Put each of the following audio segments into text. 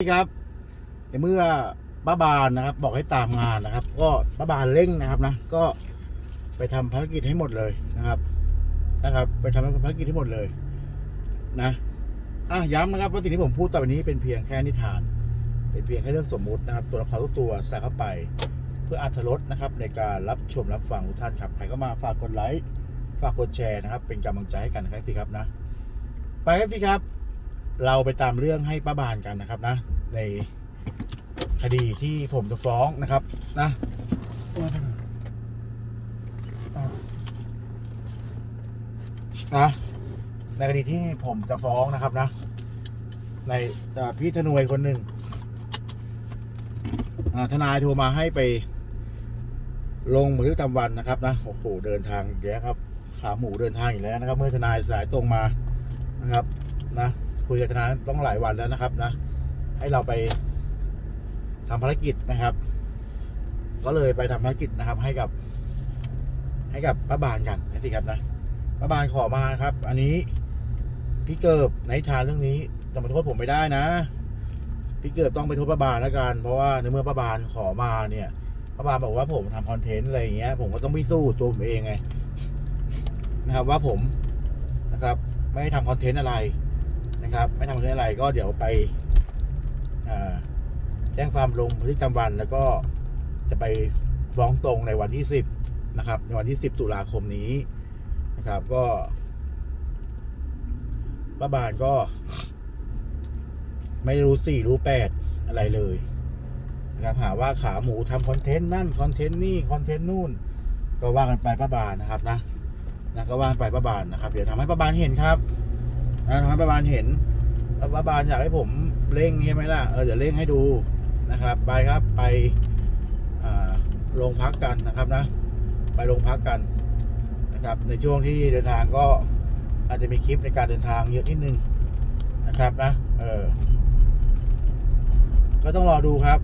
ี่ครับในเมื่อป้าบานนะครับ บอกให้ตามงานนะครับ ก็ป้าบานเร่งนะครับนะ ก็ไปทำภารกิจให้หมดเลยนะครับ นะครับ ไปทำภารกิจให้หมดเลย นะอะย้ำนะครับว่าสิ่งที่ผมพูดต่อไปนี้เป็นเพียงแค่นิทาน เป็นเพียงแค่เรื่องสมมุตินะครับ ตัวละครทุกตัวใส่เข้าไป เพื่ออัธรสนะครับ ในการรับชมรับฟังทุกท่านครับใครก็มาฝากกดไลค์ฝากกดแชร์นะครับ เป็นกำลังใจให้กันนะครับพี่ครับนะ ไปครับพี่ครับ เราไปตามเรื่องให้ป้าบานกันนะครับนะ ในคดีที่ผมจะฟ้องนะครับ นะนะในคดีที่ผมจะฟ้องนะครับนะ ในเอ่พี่ธนวยคนหนึ่งทนายโทรมาให้ไป ลงบันทึกประจำวันนะครับนะโอ้โหเดินทางอีกแล้วครับ ขาหมูเดินทางอีกแล้วนะครับ เมื่อทนายสายตรงมานะครับ นะ คุยกับทนายต้องหลายวันแล้วนะครับ นะ ให้เราไปทำภารกิจนะครับ ก็เลยไปทำภารกิจนะครับ ให้กับ ให้กับป้าบานกันนะสิครับนะป้าบานขอมาครับ อันนี้พี่เกิบในทานเรื่องนี้จะมาโทษผมไม่ได้นะ พี่เกิบต้องไปโทษป้าบานแล้วกัน เพราะว่าในเมื่อป้าบานขอมาเนี่ยป้าบานบอกว่าผมทำคอนเทนต์อะไรอย่างเงี้ย ผมก็ต้องพิสูจน์ตัวผมเองไงนะครับ ว่าผมนะครับ ไม่ได้ทำคอนเทนต์อะไร นะครับ ไม่ทำอนเทนต์อะไรก็เดี๋ยวไปแจ้งความลงบันทึกประจำวันแล้วก็จะไปฟ้องตรงในวันที่สิบนะครับ ในวันที่สิบตุลาคมนี้นะครับก็ป้าบานก็ ไม่รู้สี่รู้แปดอะไรเลยนะครับหาว่าขาหมูทำคอนเทนต์นั่นคอนเทนต์นี่คอนเทนต์นู่น ก็ว่ากันไปป้าบานนะครับนะนะก็ว่ากันไปป้าบานนะครับ เดี๋ยวทำให้ป้าบานเห็นครับ นะทำให้ป้าบานเห็นแล้วป้าบานอยากให้ผมเร่งใช่ไหมล่ะเออเดี๋ยวเร่งให้ดูนะครับ ไปครับไปโรงพักกันนะครับนะ ไปโรงพักกันนะครับ ในช่วงที่เดินทางก็อาจจะมีคลิปในการเดินทางเยอะนิดนึงนะครับนะ เออ ก็ต้องรอดูครับ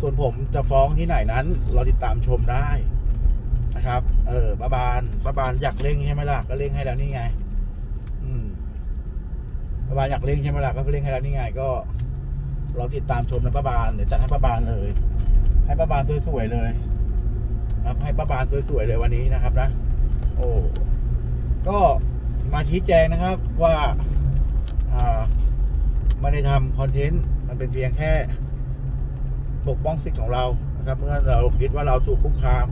ส่วนผมจะฟ้องที่ไหนนั้นรอติดตามชมได้นะครับ เออป้าบานป้าบานอยากเร่งใช่ไหมล่ะ ก็เร่งให้แล้วนี่ไง ป้าบานอยากเร่งใช่ไหมล่ะก็เร่งให้แล้วนี่ไงก็เรอติดตามชมนะป้าบานเดี๋ยวจัดให้ป้าบานเลย ให้ป้าบานสวยๆเลยนะครับให้ป้าบานสวยๆเลยวันนี้นะครับนะ โอ้ก็มาชี้แจงนะครับว่าอ่าไม่ได้ทำคอนเทนต์มันเป็นเพียงแค่ปกป้องสิทธิ์ของเรานะครับ เมื่อเราคิดว่าเราถูกคุกคาม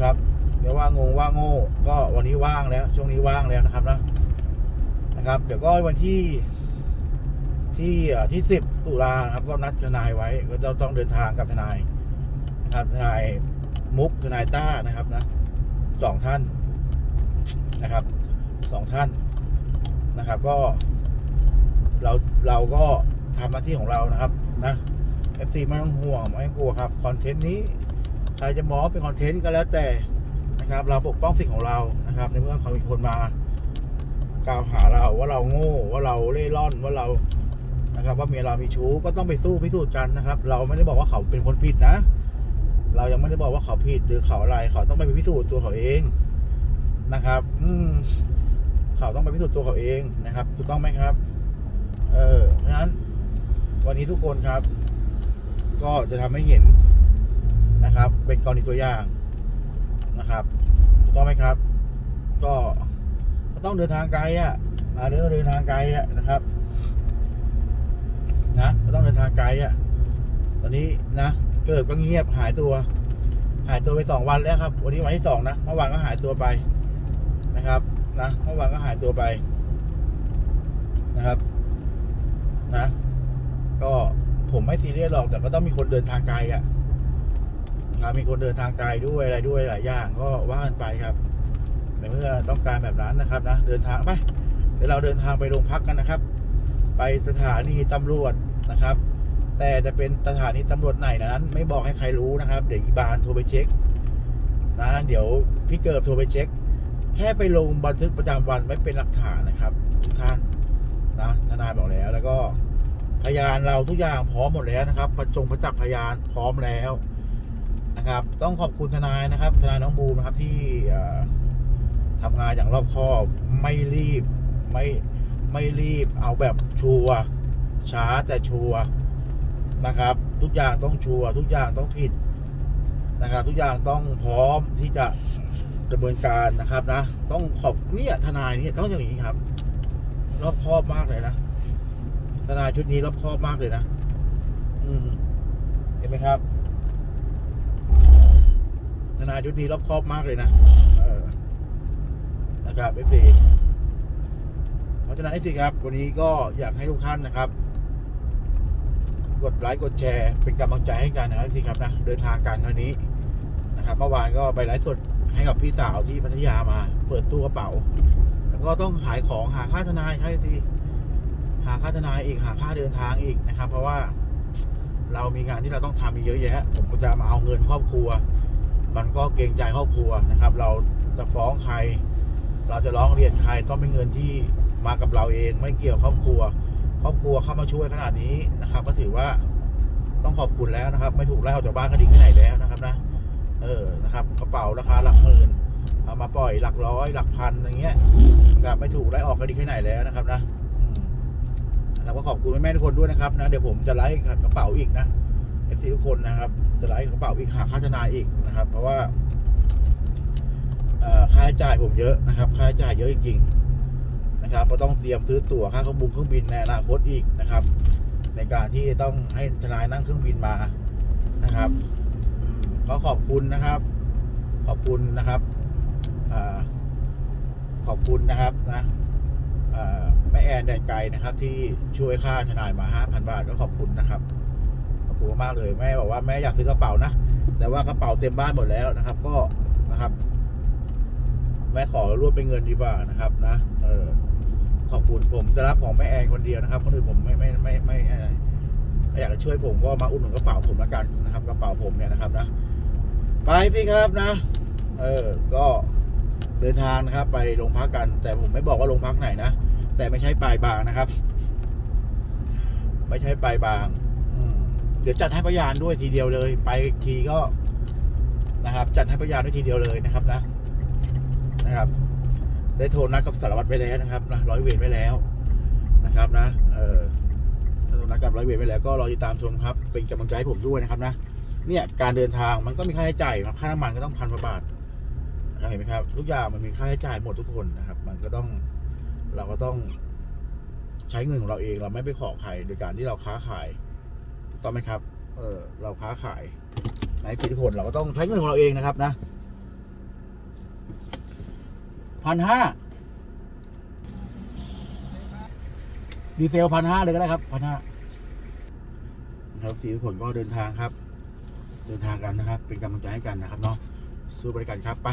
ครับเดี๋ยวว่างงว่าโง่ ก็วันนี้ว่างแล้ว ช่วงนี้ว่างแล้วนะครับนะ นะครับ เดี๋ยวก็วันที่ที่ที่สิบตุลาครับก็นัดทนายไว้ก็จะต้องเดินทางกับทนายนะครับทนายมุกทนายต้านะครับนะสองท่านนะครับสองท่านนะครับ ก็เราเราก็ทำหน้าที่ของเรานะครับนะเอฟซีไม่ต้องห่วงไม่ต้องกลัวครับคอนเทนต์นี้ใครจะมองเป็นคอนเทนต์ก็แล้วแต่นะครับ เราปกป้องสิ่งของเรานะครับ ในเมื่อเขามีคนมา กล่าวหาเราว่าเราโง่ว่าเราเล่ร่อนว่าเรานะครับ ว่าเมียเรามีชู้ก็ต้องไปสู้พิสูจน์กันนะครับ เราไม่ได้บอกว่าเขาเป็นคนผิดนะ เรายังไม่ได้บอกว่าเขาผิดหรือเขาอะไร เขาต้องไปพิสูจน์ตัวเขาเองนะครับ อืมเขาต้องไปพิสูจน์ตัวเขาเองนะครับถูกต้องไหมครับ เออเพราะฉะนั้น วันนี้ทุกคนครับ ก็จะทำให้เห็นนะครับ เป็นกรณีตัวอย่างนะครับถูกต้องไหมครับ ก็ ต้องเดินทางไกลอะมาเดินเดินทางไกลอะนะครับ นะก็ต้องเดินทางไกลอะ ตอนนี้นะเกิดก็เงียบหายตัว หายตัวไปสองวันแล้วครับ วันนี้วันที่สองนะเมื่อวานก็หายตัวไปนะครับนะเมื่อวานก็หายตัวไปนะครับ นะ ก็ผมไม่ซีเรียสหรอกแต่ก็ต้องมีคนเดินทางไกลอะนะมีคนเดินทางไกลด้วยอะไรด้วยหลายอย่างก็ว่ากันไปครับ ในเมื่อต้องการแบบนั้นนะครับนะเดินทางไปเดี๋ยวเราเดินทางไปโรงพักกันนะครับ ไปสถานีตำรวจนะครับ แต่จะเป็นสถานีตำรวจไหนนั้น ไม่บอกให้ใครรู้นะครับ เดี๋ยวอีบานโทรไปเช็คนะเดี๋ยวพี่เกิบโทรไปเช็ค แค่ไปลงบันทึกประจำวันไว้เป็นหลักฐานนะครับทุกท่านนะทนายบอกแล้วแล้วก็พยานเราทุกอย่างพร้อมหมดแล้วนะครับประจงประจักษ์พยานพร้อมแล้วนะครับ ต้องขอบคุณทนายนะครับ ทนายน้องบูมนะครับที่อ่อ ทำงานอย่างรอบคอบไม่รีบไม่ไม่รีบเอาแบบชัวช้าแต่ชัวนะครับ ทุกอย่างต้องชัวทุกอย่างต้องผิดนะครับ ทุกอย่างต้องพร้อมที่จะดำเนินการนะครับนะ ต้องขอบเนี่ยทนายเนี่ยต้องอย่างนี้ครับ รอบคอบมากเลยนะทนายชุดนี้รอบคอบมากเลยนะ อืมเห็นไหมครับ ทนายชุดนี้รอบคอบมากเลยนะเออ นะครับเอฟซีเพราะฉะนั้นเอฟซีครับ วันนี้ก็อยากให้ทุกท่านนะครับ กดไลค์กดแชร์เป็นกำลังใจให้กันนะครับสิครับนะเดินทางกันวันนี้นะครับเมื่อวานก็ไปไลฟ์สดให้กับพี่สาวที่พัทยามา เปิดตู้กระเป๋า แล้วก็ต้องขายของหาค่าทนายใช่ทีหาค่าทนายอีกหาค่าเดินทางอีกนะครับ เพราะว่าเรามีงานที่เราต้องทำอีกเยอะแยะ ผมก็จะมาเอาเงินครอบครัว มันก็เกรงใจครอบครัวนะครับ เราจะฟ้องใคร เราจะร้องเรียนใครต้องเป็นเงินที่มากับเราเอง ไม่เกี่ยวครอบครัว ครอบครัวเข้ามาช่วยขนาดนี้นะครับ ก็ถือว่าต้องขอบคุณแล้วนะครับ ไม่ถูกไล่ออกจากบ้านก็ดีที่ไหนแล้วนะครับนะเออนะครับกระเป๋าราคาหลักหมื่นเอามาปล่อยหลักร้อยหลักพันอย่างเงี้ยนะครับไม่ถูกไล่ออกก็ดีที่ไหนแล้วนะครับนะอืมนะครับก็ขอบคุณแม่ทุกคนด้วยนะครับนะเดี๋ยวผมจะไล่กระเป๋าอีกนะเอฟซีทุกคนนะครับจะไล่กระเป๋าอีกหาค่าทนายอีกนะครับ เพราะว่า ใช้จ่ายผมเยอะนะครับค่าใช้จ่ายเยอะจริง ๆ นะครับก็ต้องเตรียมซื้อตั๋วค่าเครื่องบินเครื่องบินในอนาคตอีกนะครับ ในการที่ต้องให้ทนายนั่งเครื่องบินมานะครับขอขอบคุณนะครับ ขอบคุณนะครับอขอบคุณนะครับนะแม่แอนแดนไกลนะครับ ที่ช่วยค่าทนายมา 5,000 บาทก็ขอบคุณนะครับขอบคุณมากเลยแม่บอกว่าแม่อยากซื้อกระเป๋านะแต่ว่ากระเป๋าเต็มบ้านหมดแล้วนะครับ ก็นะครับ แม่ขอรวบเป็นเงินดีกว่านะครับนะเออขอบคุณผมจะรับของแม่แอนคนเดียวนะครับคนอื่นผมไม่ไม่ไม่ไม่ไม่อะไรถ้าอยากจะช่วยผมก็มาอุดหนุนกระเป๋าผมแล้วกันนะครับ กระเป๋าผมเนี่ยนะครับนะไปสิครับนะ เออ ก็เดินทางนะครับ ไปโรงพักกัน แต่ผมไม่บอกว่าโรงพักไหนนะแต่ไม่ใช่ปลายบางนะครับ ไม่ใช่ปลายบางเดี๋ยวจัดให้พยานด้วยทีเดียวเลย ไปทีก็นะครับ จัดให้พยานด้วยทีเดียวเลยนะครับนะ ได้โทรนัดกับสารวัตรไว้แล้วนะครับนะร้อยเวรไว้แล้วนะครับนะเออถ้าโทรนัดกับร้อยเวรไว้แล้วก็รอติดตามชมครับ เป็นกำลังใจให้ผมด้วยนะครับนะเนี่ยการเดินทางมันก็มีค่าใช้จ่ายค่าน้ำมันก็ต้องพันกว่าบาทเห็นไหมครับทุกอย่างมันมีค่าใช้จ่ายหมดทุกคนนะครับ มันก็ต้องเราก็ต้องใช้เงินของเราเองเราไม่ไปขอใครโดยการที่เราค้าขายถูกต้องไหมครับ เออเราค้าขายในทุกคนเราก็ต้องใช้เงินของเราเองนะครับนะ พันห้าดีเซลพันห้าเลยก็ได้ครับพันห้าครับสี่คนก็เดินทางครับ เดินทางกันนะครับ เป็นกำลังใจให้กันนะครับเนาะสู้บริการครับไป